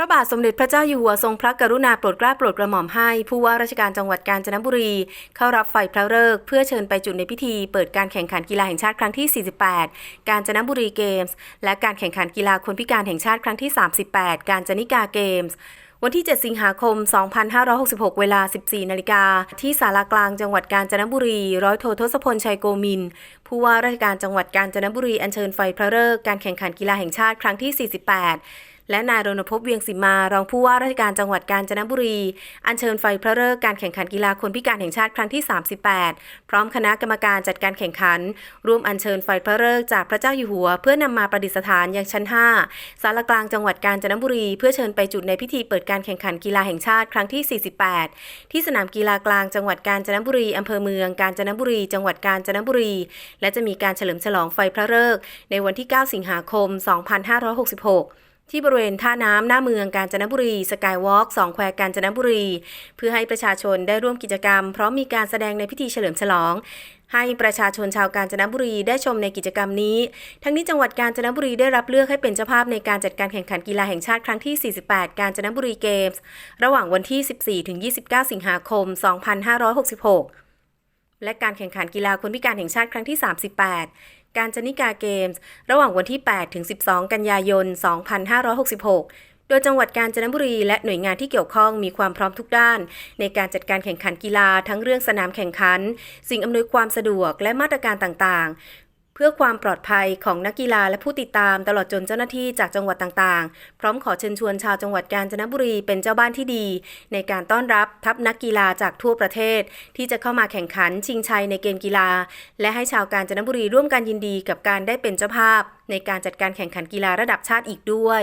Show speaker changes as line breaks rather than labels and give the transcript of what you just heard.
ระบาทสมเด็จพระเจ้าอยู่หัวทรงพระกรุณาโปรดเกล้าโปรดกระหม่อมให้ ผู้ว่าราชการจังหวัดกาญจนบุรี เข้ารับไฟพระฤกษ์เพื่อเชิญไปจุดในพิธี เปิดการแข่งขันกีฬาแห่งชาติครั้งที่ 48 กาญจนบุรีเกมส์ และการแข่งขันกีฬาคนพิการแห่งชาติครั้งที่ 38 กาญจนิกาเกมส์วันที่ 7 สิงหาคม 2566 เวลา 14 นาฬิกา ที่ศาลากลางจังหวัดกาญจนบุรี ร้อยโททศพลชัยโกมิน ผู้ว่าราชการจังหวัดกาญจนบุรี อัญเชิญไฟพระฤกษ์การแข่งขันกีฬาแห่งชาติครั้งที่ 48 และนายรณพพเวียงสิมารองผู้ว่าราชการจังหวัดกาญจนบุรี อัญเชิญไฟพระฤกษ์การแข่งขันกีฬาคนพิการแห่งชาติครั้งที่ 38 พร้อมคณะกรรมการจัดการแข่งขัน ร่วมอัญเชิญไฟพระฤกษ์จากพระเจ้าอยู่หัว เพื่อนำมาประดิษฐานยังชั้น 5 ศาลากลางจังหวัดกาญจนบุรี เพื่อเชิญไปจุดในพิธีเปิดการแข่งขันกีฬาแห่งชาติครั้งที่ 48 ที่สนามกีฬากลางจังหวัดกาญจนบุรีอำเภอเมืองกาญจนบุรี จังหวัดกาญจนบุรี และจะมีการเฉลิมฉลองไฟพระฤกษ์ในวันที่ 9 สิงหาคม 2566 ที่บริเวณท่าน้ำหน้าเมืองกาญจนบุรีสกายวอล์กสองแควกาญจนบุรี เพื่อให้ประชาชนได้ร่วมกิจกรรม พร้อมมีการแสดงในพิธีเฉลิมฉลอง ให้ประชาชนชาวกาญจนบุรีได้ชมในกิจกรรมนี้ ทั้งนี้จังหวัดกาญจนบุรีได้รับเลือกให้เป็นเจ้าภาพในการจัดการแข่งขันกีฬาแห่งชาติครั้งที่ 48 กาญจนบุรีเกมส์ระหว่างวันที่ 14-29 สิงหาคม 2566 และการแข่งขันกีฬาคนพิการแห่งชาติครั้งที่ 38 การจนิกาเกมส์ ระหว่างวันที่ 8 ถึง 12 กันยายน 2566 โดยจังหวัดกาญจนบุรีและหน่วยงานที่เกี่ยวข้องมีความพร้อมทุกด้าน ในการจัดการแข่งขันกีฬาทั้งเรื่องสนามแข่งขัน สิ่งอำนวยความสะดวกและมาตรการต่างๆ พื่อความปลอดภัยของนักกีฬาและผู้ติดตามตลอดจนเจ้าหน้าที่จากจังหวัดต่างๆ พร้อมขอเชิญชวนชาวจังหวัดกาญจนบุรีเป็นเจ้าบ้านที่ดี ในการต้อนรับทัพนักกีฬาจากทั่วประเทศ ที่จะเข้ามาแข่งขันชิงชัยในเกมกีฬา และให้ชาวกาญจนบุรีร่วมกันยินดีกับการได้เป็นเจ้าภาพ ในการจัดการแข่งขันกีฬาระดับชาติอีกด้วย